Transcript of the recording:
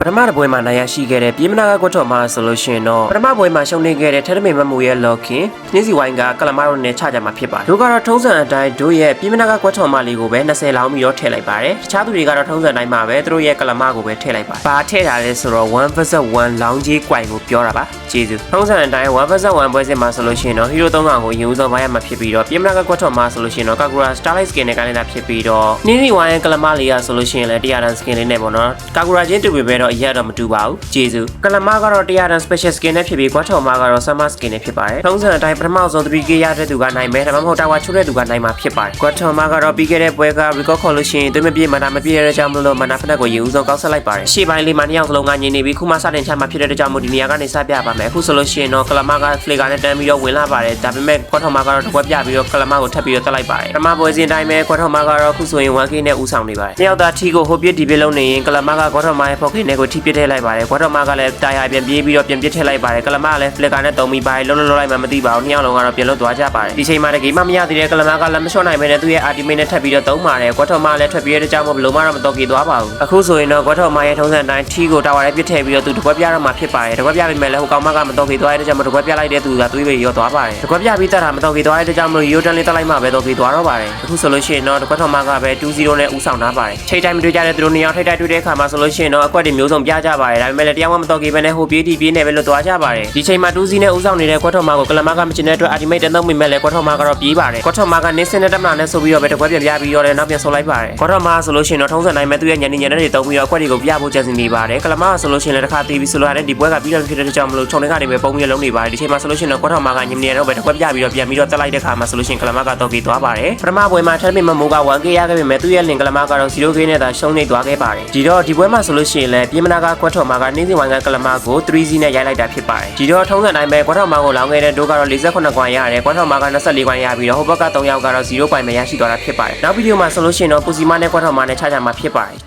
ပထမတစ်ပွဲမှာနိုင်ရရှိခဲ့တဲ့ပြည်မနာကကွတ်တော်မှာဆိုလို့ရှိရင်တော့ပထမပွဲမှာရှုံးနေခဲ့တဲ့ထက်တမင်မမှုရဲ့လော်ခင်နှင်းစီဝိုင်းကကလမားတို့နဲ့ချကြမှာဖြစ်ပါတယ်။တို့ကတော့ထုံးစံအတိုင်းတို့ရဲ့ပြည်မနာကကွတ်တော်မလေးကိုပဲ20လောင်းပြီးတော့ထည့်လိုက်ပါတယ်။တခြားသူတွေကတော့ထုံးစံတိုင်းမှာပဲသူတို့ရဲ့ကလမားကိုပဲထည့်လိုက်ပါတယ်။ဘာထည့်တာလဲဆိုတော့1 vs 1လောင်းကြီးကွိုင်ကိုပြောတာပါ။ကျေးဇူး။ထုံးစံအတိုင်း1 vs 1ပွဲစဉ်မှာဆိုလို့ရှိရင်တော့ hero 3ကောင်ကိုရင်ဦးဆုံးပိုင်းရမှာဖြစ်ပြီးတော့ပြည်မနာကကွတ်တော်မှာဆိုလို့ရှိရင်တော့ Kagura Starlight skin နဲ့ကိုင်းနေတာဖြစ်ပြီးတော့နှင်းစီဝိုင်းရဲ့ကလမားလေးကဆိုလို့ရှိရင်လည်း100တန် skin လေးနဲ့ပေါ့နော်။ Kagura ချင်းတူပေပဲတော့အရက်တော့မတူပါဘူးကျေးဇူးကလမားကတော့100တန် special skin နဲ့ဖြစ်ပြီးကွာထော်မာကတော့ summer skin နဲ့ဖြစ်ပါတယ်ထုံးစံအတိုင်းပထမဆုံး 3k ရတဲ့သူကနိုင်မယ်ဒါမှမဟုတ်တာဝါချိုးတဲ့သူကနိုင်မှာဖြစ်ပါတယ်ကွာထော်မာကတော့ပြီးခဲ့တဲ့ပွဲက record ခေါ်လို့ရှိရင်သူမပြည့်မနာမပြည့်ရတဲ့ကြောင့်မလို့မနာဖက်ကိုရေဦးဆုံးကောက်ဆက်လိုက်ပါတယ်ရှေ့ပိုင်းလေးမှာနှစ်ယောက်စလုံးကညင်နေပြီးခုမှစတင်ချမှာဖြစ်တဲ့ကြောင့်မို့ဒီနေရာကနေစပြပါမယ်အခုဆိုလို့ရှိရင်တော့ကလမားက flavor နဲ့တန်းပြီးတော့ဝင်လာပါတယ်ဒါပေမဲ့ကွာထော်မာကတော့တစ်ခွက်ပြပြီးတော့ကလမားကိုထပ်ပြီးတော့တက်လိုက်ပါတယ်ပထမပွဲစဉ်တိုင်းပဲကွာထော်မာကတော့အခုဆိုရင် 1k နဲ့ဦးဆောင်နေပါတယ်နှစ်ယောက်သားထီကိုဟိုပြစ်ဒီပြစ်လုံးနေရင်ကလမားကကွာထော်မာရဲ့ pocket နဲ့ကိုထိပစ်ထည့်လိုက်ပါတယ်ကွာထော်မာကလည်းတာယာပြန်ပြေးပြီးတော့ပြန်ပစ်ထည့်လိုက်ပါတယ်ကလမားကလည်း flicker နဲ့တုံပြီးပါတယ်လုံးလုံးလုံးလိုက်မှမသိပါဘူးနှစ်ယောက်လုံးကတော့ပြန်လွတ်သွားကြပါတယ်ဒီချိန်မှာတကယ်မှမရသေးတဲ့ကလမားကလည်းမလျှော့နိုင်ပဲနဲ့သူ့ရဲ့ ultimate နဲ့ထပ်ပြီးတော့သုံးပါတယ်ကွာထော်မာလည်းထွက်ပြေးတဲ့ကြောင့်မဘလို့မှတော့မတော်ကြသွားပါဘူးအခုဆိုရင်တော့ကွာထော်မာရဲ့ထုံးစံတိုင်းထီကိုတာဝါနဲ့ပစ်ထည့်ပြီးတော့သူတကွက်ပြတော့မှဖြစ်ပါတယ်တကွက်ပြပြီးမဲ့လည်းဟိုကောင်မကမတော်ကြသွားတဲ့ကြောင့်မတကွက်ပြလိုက်တဲ့သူကသွေးပဲရောသွားပါတယ်တကွက်ပြပြီးတတ်တာမတော်ကြသွားတဲ့ကြောင့်မလို့ရိုတန်လေးတက်လိုက်မှပဲတော်ကြသွားတော့ပါတယ်အခုဆိုလို့ရှိရင်တော့တကွက်ထော်မာကပဲ2-0နဲ့ဦးဆောင်ထားပါတယ်ထိတ်တိုင်းမတွေ့ကြတဲ့သူတို့နှစ်ယောက်ထိတ်တိုင်းတွေ့တဲ့အခါမှာဆိုလို့ရှိရင်တော့အကွက်တွေမျိုးစုံပြကြပါတယ်ဒါပေမဲ့လည်းတရားမှမတော်ကြပဲနဲ့ဟိုပြေးတီပြေးနေပဲလို့သွားကြပါတယ်ဒီချိန်မှာ2-0နဲ့ဦးဆောင်နေတဲ့ကွက်ထော်မာကိုကလမာကမချင်တဲ့အတွက် ultimate တန်းသုံးမိမဲ့လည်းကွက်ထော်မာကတော့ပြေးပါတယ်ကွက်ထော်မာကနင်းစင်တဲ့တက်မလာနဲ့ဆိုပြီးတော့ပဲတကွက်ပြန်ပြပြီးတော့လည်းနောက်ပြန်ဆုတ်လိုက်ပါတယ်ကွက်ထော်မာဆိုလို့ရှိရင်တော့ထုံးစံတိုင်းမဲ့သူ့ရဲ့ညနေညနေတွေတုံးပြီးတော့အကွက်တွေကိုပြဖို့ကြံစည်နေပါတယ်ကလမာကဆိုလို့ရှိရင်လည်းတစ်ခါတီးပြီးဆိုလို့ရတဲ့ဒီပွဲကပြီးတော့ဖြစ်တဲ့ကြောင့်မလို့ခြုံတွေကနေပဲပုံပြီးလုံးနေပါတယ်ဒီချိန်မှာဆိုလို့ရှိရင်တော့ကွက်ထော်မာကညနေတော့ပဲတကွက်ပြပြီးတော့ပြန်ပြီးတော့တက်လိုက်တဲ့ခါမှာဆိုလို့ရှိရင်ကလမာကတော့ပြေးသွားပါတယ်ပထမပွဲမှာထပ်ပြီးမမိုးက 1k ရခဲ့ပေမဲ့သူ့ရဲ့လင်ကလမာကတော့ 0k နဲ့သာရှုံးနေသွားခဲ့ပါတယ်ဒီတော့ဒီပွဲမှာဆိုလို့ရှိရင်လည်းပြည်မနာကကွက်ထော်မာကနေ့စဉ်ဝိုင်းကကလမာကို 3z နဲ့ရိုက်လိုက်တာဖြစ်ပါတယ်ဒီတော့ထုံးစံတိုင်းပဲကွက်ထော်မာကိုလောင်းခဲ့တဲ့ဒိုးကတော့48ကွန်ရတယ်ကွက်ထော်မာက24ကွန်ရပြီးတော့ဟိုဘက်က3ယောက်ကတော့0ကွန်ပဲရရှိသွားတာဖြစ်ပါတယ်နောက်ဗီဒီယိုမှာဆိုလို့ရှိရင်တော့ပူစီမာနဲ့ကွက်ထော်မာနဲ့ခြားကြမှာဖြစ်ပါတယ်